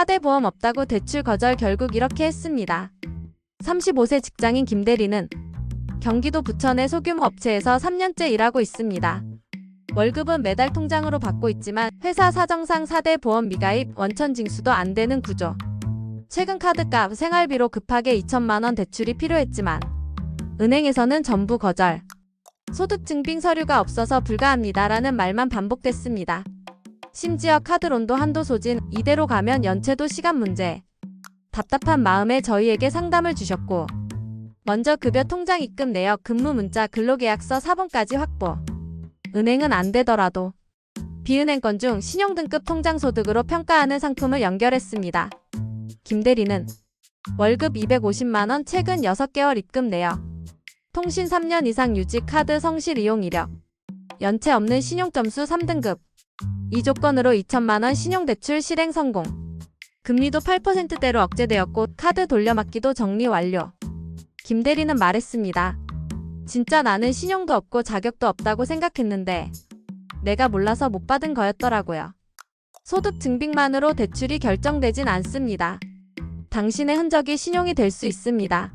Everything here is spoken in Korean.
4대 보험 없다고 대출 거절 결국 이렇게 했습니다. 35세 직장인 김 대리는 경기도 부천의 소규모 업체에서 3년째 일하고 있습니다. 월급은 매달 통장으로 받고 있지만 회사 사정상 4대 보험 미가입 원천 징수도 안 되는 구조. 최근 카드값 생활비로 급하게 2천만 원 대출이 필요했지만 은행에서는 전부 거절. 소득 증빙 서류가 없어서 불가합니다라는 말만 반복됐습니다. 심지어 카드론도 한도 소진, 이대로 가면 연체도 시간 문제. 답답한 마음에 저희에게 상담을 주셨고, 먼저 급여 통장 입금 내역 근무 문자 근로계약서 사본까지 확보. 은행은 안 되더라도 비은행권 중 신용등급 통장 소득으로 평가하는 상품을 연결했습니다. 김 대리는 월급 250만원 최근 6개월 입금 내역. 통신 3년 이상 유지 카드 성실 이용 이력. 연체 없는 신용점수 3등급. 이 조건으로 2천만원 신용대출 실행 성공. 금리도 8%대로 억제되었고 카드 돌려막기도 정리 완료. 김 대리는 말했습니다. 진짜 나는 신용도 없고 자격도 없다고 생각했는데 내가 몰라서 못 받은 거였더라고요. 소득 증빙만으로 대출이 결정되진 않습니다. 당신의 흔적이 신용이 될 수 있습니다.